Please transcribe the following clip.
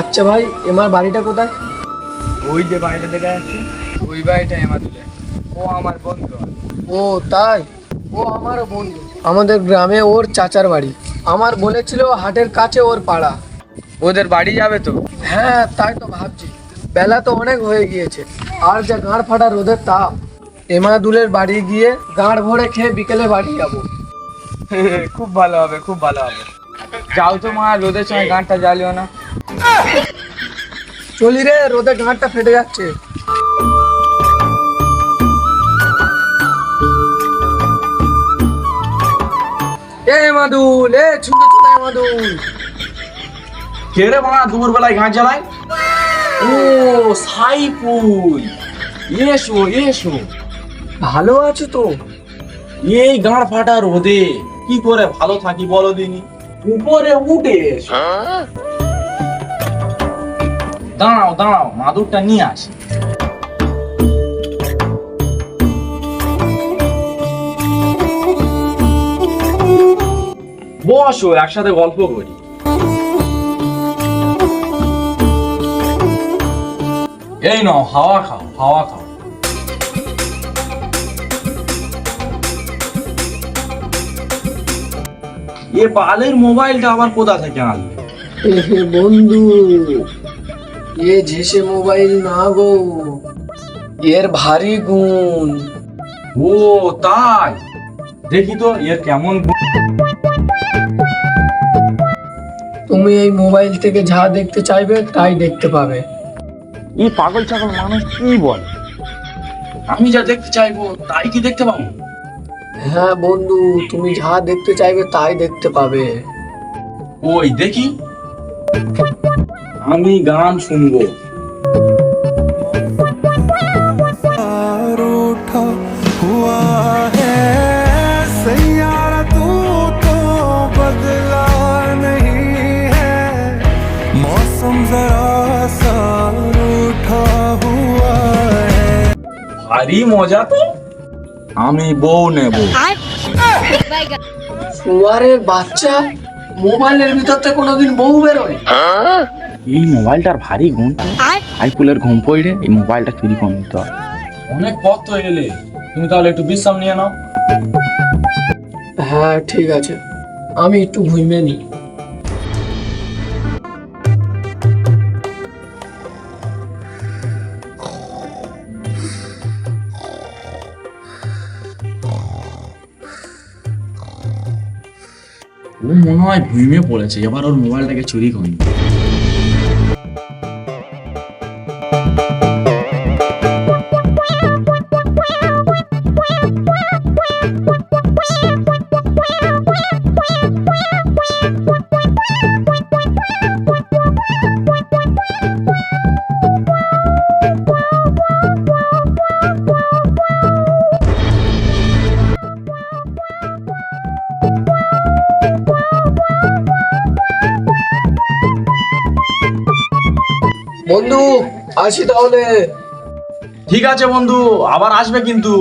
আচ্ছা ভাই এমার বাড়িটা কোথায়? ওই যে বাড়িটা দেখা যাচ্ছে ওই বাড়িটা আমার দিলে ও আমার বন্ধু। ও তাই? ও আমারও বন্ধু। আমাদের গ্রামে ওর চাচার বাড়ি। আমার বলেছিল হাটের কাছে ওর পাড়া। ওদের বাড়ি যাবে তো? হ্যাঁ তাই তো ভাবছি। বেলা তো অনেক হয়ে গিয়েছে। আর যা গাঁড় ফাটা রোদের তাপ। এমাদুলের বাড়ি গিয়ে গাঁড় ভরে খেয়ে বিকেলে বাড়ি যাব। খুব ভালো হবে খুব ভালো হবে। যাও তো মা রোদের সময় গানটা জ্বালিও না। চলি রে রোদে গাঁটটা ফেটে যাচ্ছে। এ মাদুল এ ছুটে ছুটে মাদুল। কে রে বাবা দুপুর বেলায় গাছ জ্বালায়? ও সাইফুল এসো এসো। ভালো আছো তো? এই গাঁড় ফাটা রোদে কি করে ভালো থাকি বলো দিনি? উপরে উঠে এসো। দাঁড়াও দাঁড়াও, মাদুরটা নিয়ে আসি। বসো, একসাথে গল্প করি। এই নাও, হাওয়া খাও হাওয়া খাও। এ বালের মোবাইলটা আবার কোথা থেকে আনলে? বন্ধু এ ঝেসে মোবাইল না গো এর ভারী গুণ। ও তাই? দেখি তো এর কেমন তুমি এই মোবাইল থেকে যা দেখতে চাইবে তাই দেখতে পাবে। এই পাগল ছাগল মানুষ কি বলে? আমি যা দেখতে চাইব তাই কি দেখতে পাবো? হ্যাঁ বন্ধু তুমি যা দেখতে চাইবে তাই দেখতে পাবে। ওই দেখি। আমি গান শুনবো ভারী মজা তো আমি বউ নেব শুয়ারের বাচ্চা মোবাইলের ভিতর থেকে কোনোদিন বউ বেরোয়। এই মোবাইলটার ভারী গুণ আইপুলের ঘুম পড়ে এই মোবাইলটা চুরি করে নিতে হবে অনেক পথ তো এলে তুমি তাহলে একটু বিশ্রাম নিয়ে নাও। হ্যাঁ ঠিক আছে। আমি একটু ঘুমিয়ে নিই। ও মনে হয় ঘুমিয়ে পড়েছে এবার ওর মোবাইলটাকে চুরি করি বন্ধু আসি তাহলে। ঠিক আছে বন্ধু আবার আসবে কিন্তু।